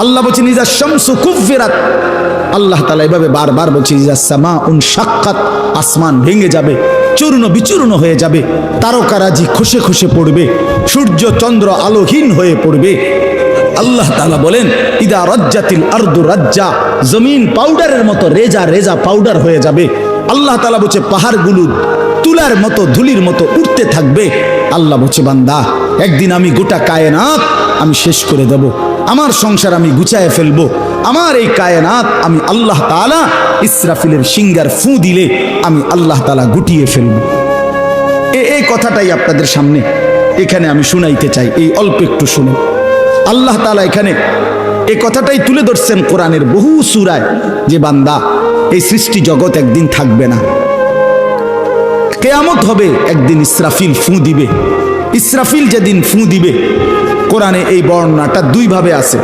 আল্লাহ বলছেন আল্লাহ তাআলা এভাবে বারবার বলছে আসমান ভেঙে যাবে, চূর্ণ বিচূর্ণ হয়ে যাবে, তারকারাজি পড়বে, সূর্য চন্দ্র আলোহীন হয়ে পড়বে। আল্লাহ তাআলা বলেন, ইদা রাজ্জাতিল আরদু রাজ্জা। জমিন পাউডারের মতো রেজা রেজা পাউডার হয়ে যাবে। আল্লাহ তালা বলছে, পাহাড়গুলো তুলার মতো, ধুলির মতো উঠতে থাকবে। আল্লাহ বলছে, বান্দা একদিন আমি গোটা কায়নাত আমি শেষ করে দেব। আমার সংসার আমি গুছায় ফেলব। আমার এই কায়নাত আমি আল্লাহ তাআলা ইসরাফিলের সিঙ্গার ফু দিলে আমি আল্লাহ তাআলা গুটিয়ে ফেলব। এ, এই কথাটাই আপনাদের সামনে এখানে আমি শুনাইতে চাই। এই অল্প একটু শুনে আল্লাহ তাআলা এখানে এই কথাটাই তুলে ধরছেন কোরআনের বহু সুরায় যে বান্দা এই সৃষ্টি জগৎ একদিন থাকবে না। কেয়ামত হবে, একদিন ইসরাফিল ফু দিবে। ইসরাফিল যেদিন ফু দিবে, কোরআনে এই বর্ণনাটা দুইভাবে আছে।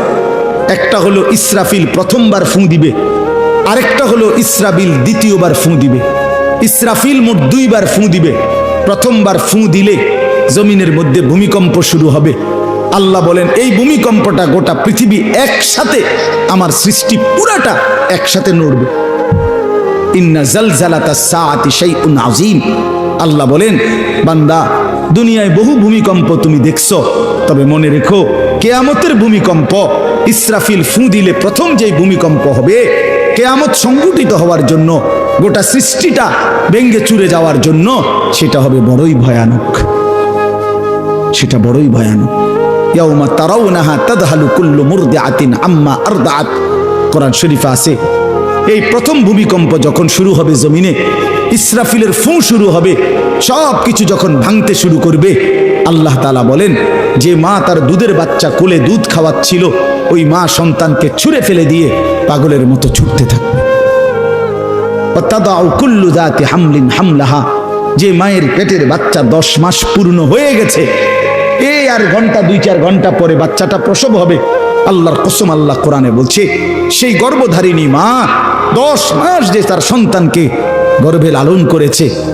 একটা হলো ইসরাফিল প্রথমবার ফু দিবে, আরেকটা হলো ইসরাবিল দ্বিতীয়বার ফু দিবে। ইসরাফিল মোট দুইবার ফু দিবে, প্রথমবার ফু দিলে জমিনের মধ্যে ভূমিকম্প শুরু হবে। আল্লাহ বলেন, এই ভূমিকম্পটা গোটা পৃথিবী একসাথে, আমার সৃষ্টি পুরাটা একসাথে নড়বে। ইন্না জালজালাতা সাআতি শাইউন আযীম। আল্লাহ বলেন, বান্দা দুনিয়ায় বহু ভূমিকম্প তুমি দেখছ। তবে মনে রেখো, কেয়ামতের ভূমিকম্প ইসরাফিল ফু দিলে প্রথম যেই ভূমিকম্প হবে, কেয়ামত সংগঠিত হওয়ার জন্য, গোটা সৃষ্টিটা ভেঙ্গে চুরে যাওয়ার জন্য, সেটা হবে বড়ই ভয়ানক। সেটা বড়ই ভয়ানক। ইয়াউমা তারাউনাহা তাদহালু কুল্লু মুরদিআতিন আম্মা আরদাআত। কোরআন শরীফে আছে, এই প্রথম ভূমিকম্প যখন শুরু হবে জমিনে, ইসরাফিলের ফু শুরু হবে সব কিছু যখন ভাঙতে শুরু করবে, আল্লাহ তাআলা বলেন, যে মা তার দুধের বাচ্চা কোলে দুধ খাওয়াচ্ছিল, ওই মা সন্তানকে ছুঁড়ে ফেলে দিয়ে পাগলের মতো ছুটতে থাকবে। হামলিন হামলাহা, যে মায়ের পেটের বাচ্চা দশ মাস পূর্ণ হয়ে গেছে এই আর ঘণ্টা, দুই চার ঘণ্টা পরে বাচ্চাটা প্রসব হবে। আল্লাহর কসম আল্লাহ কোরআনে বলছে, সেই গর্ভধারিণী মা দশ মাস যে তার সন্তানকে গর্ভে লালন করেছে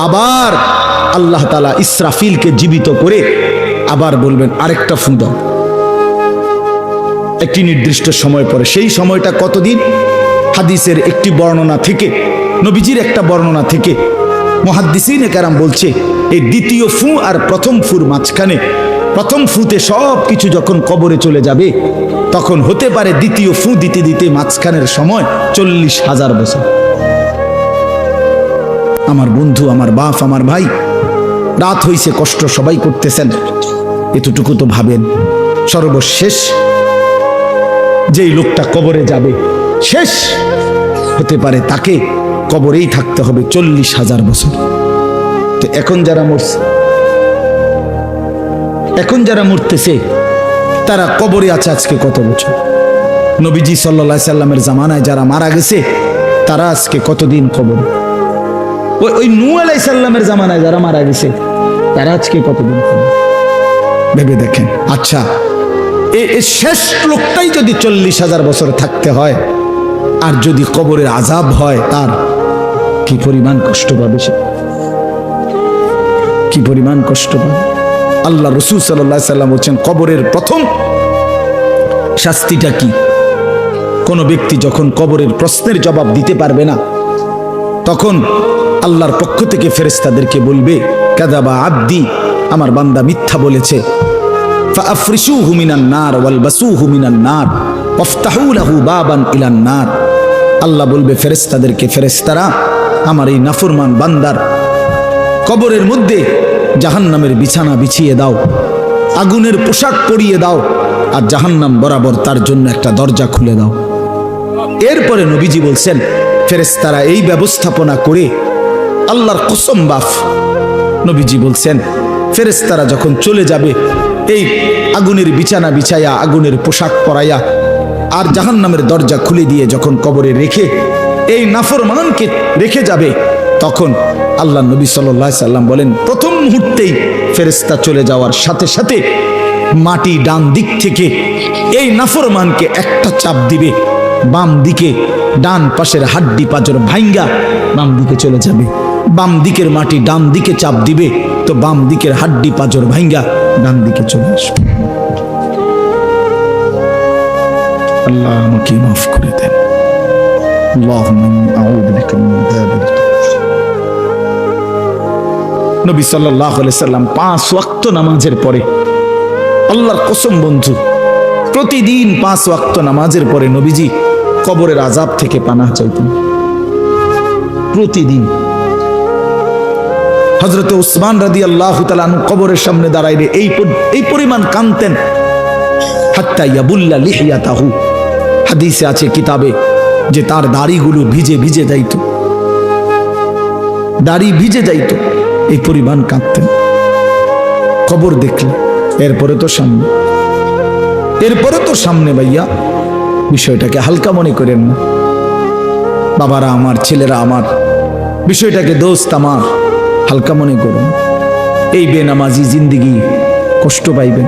আবার আল্লাহ তালা ইসরাফিলকে জীবিত করে আবার বলবেন, আরেকটা ফু দাও। একটি নির্দিষ্ট সময় পরে। সেই সময়টা কতদিন? হাদিসের একটি বর্ণনা থেকে, নবীজির একটা বর্ণনা থেকে মহাদ্দিসিন কারাম বলছে, এই দ্বিতীয় ফু আর প্রথম ফুর মাঝখানে, প্রথম ফুতে সব কিছু যখন কবরে চলে যাবে, তখন হতে পারে দ্বিতীয় ফু দিতে দিতে মাঝখানের সময় চল্লিশ হাজার বছর। আমার বন্ধু, আমার বাপ, আমার ভাই, রাত হইছে, কষ্ট সবাই করতেছেন। এতটুকু তো ভাবেন। সর্বশেষ যেই লোকটা কবরে যাবে, শেষ হতে পারে তাকে কবরেই থাকতে হবে চল্লিশ হাজার বছর। তো এখন যারা মরছে, এখন যারা মরতেছে, তারা কবরে আছে আজকে কত বছর? নবীজি সাল্লা সাল্লামের জামানায় যারা মারা গেছে, তারা আজকে কতদিন কবরে? ওই নু আলাই সাল্লামের জামানায় যারা মারা গেছে, তারা আজকে কতদিন ভেবে দেখেন। আচ্ছা এ শেষ লোকটাই যদি চল্লিশ হাজার বছর থাকতে হয়, আর যদি কবরের আজাব হয়, তার কি পরিমাণ কষ্ট পাবে সে? কি পরিমাণ কষ্ট পাবে? আল্লাহ রসুল সাল্লাহ সাল্লাম বলছেন, কবরের প্রথম শাস্তিটা কি? কোনো ব্যক্তি যখন কবরের প্রশ্নের জবাব দিতে পারবে না, তখন আল্লাহর পক্ষ থেকে ফেরেস্তাদেরকে বলবে, কাদাবা আব্দি, আমার বান্দা মিথ্যা বলেছে। ফাফরিসু হুমিনান নার ওয়ালবাসু হুমিনান নার আল্লাহ বলবে ফেরেস্তাদেরকে ফেরেস্তারা আমার এই নাফরমান বান্দার কবরের মধ্যে জাহান্নামের বিছানা বিছিয়ে দাও, আগুনের পোশাক পরিয়ে দাও, আর জাহান্নাম বরাবর তার জন্য একটা দরজা খুলে দাও। এরপরে নবীজি বলছেন ফেরেস্তারা এই ব্যবস্থাপনা করে আল্লাহর কসম বাফ নবীজি বলছেন ফেরেস্তারা যখন চলে যাবে, এই আগুনের বিছানা বিছাইয়া, আগুনের পোশাক পরাইয়া, আর জাহান্নামের দরজা খুলে দিয়ে যখন কবরে রেখে, এই নাফরমানকে রেখে যাবে, তখন আল্লাহ নবী সাল্লাহ সাল্লাম বলেন, প্রথম মুহূর্তেই ফেরেস্তা চলে যাওয়ার সাথে সাথে মাটি ডান দিক থেকে এই নাফরমানকে একটা চাপ দিবে, বাম দিকে ডান পাশের হাড্ডি পাজর ভাইঙ্গা, বাম দিকে চলে যাবে। বাম দিকের মাটি ডান দিকে চাপ দিবে, তো বাম দিকের হাড্ডি পাজর ভাঙ্গা ডান দিকে চলে আসবে। আল্লাহ আমাকে মাফ করে দেন। নবী সাল্লাহ সাল্লাম পাঁচ ওয়াক্ত নামাজের পরে, আল্লাহর কসম বন্ধু, প্রতিদিন পাঁচ ওয়াক্ত নামাজের পরে নবীজি কবরের আজাব থেকে পানা চাইতেন। প্রতিদিন। হজরত উসমান রাদি আল্লাহ তালানু কবরের সামনে দাঁড়াইলে এই এই পরিমাণ কানতেন হাত্তা ইয়াবুল্লা লিহিয়া তাহু হাদিসে আছে কিতাবে যে তার দাড়িগুলো ভিজে ভিজে যাইত। দাড়ি ভিজে যাইত, এই পরিমাণ কাঁদতেন। খবর দেখলে এরপরে তো সামনে। এরপরে তো সামনে ভাইয়া, বিষয়টাকে হালকা মনে করেন না। বাবারা আমার, ছেলেরা আমার, বিষয়টাকে দোস্ত আমার। হালকা মনে করুন। এই বেনামাজি জিন্দিগি কষ্ট পাইবেন।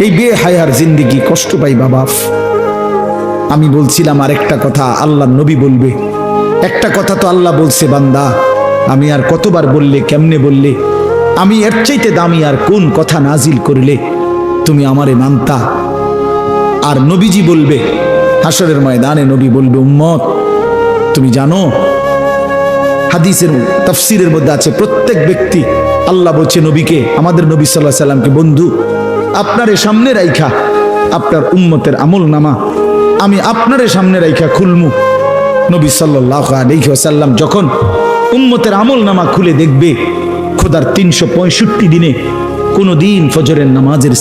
এই বে হায়ার জিন্দিগি কষ্ট পাই বাপ। আমি বলছিলাম আর একটা কথা, আল্লাহ নবী বলবে। একটা কথা তো আল্লাহ বলছে, বান্দা, আমি আর কতবার বললে, কেমনে বললে? আমি এর চাইতে দামি আর কোন কথা নাজিল করলে তুমি আমারে মানতা? আর নবীজি বলবে হাসরের ময়দানে নবী বলবে, উম্মত, তুমি জানো হাদিসের তফসিরের মধ্যে আছে, প্রত্যেক ব্যক্তি আল্লাহ বলছে নবীকে, আমাদের নবী সাল্লাহ সাল্লামকে, বন্ধু, আপনারে সামনে রাইখা আপনার উম্মতের আমল নামা, আমি আপনারে সামনে রাইখা খুলমু। নবী সাল্লাহ আলহি সাল্লাম যখন উম্মতের আমল নামা খুলে দেখবে, খোদার তিনশো পঁয়ষট্টি দিনে কোনো দিন ফজরের নামাজের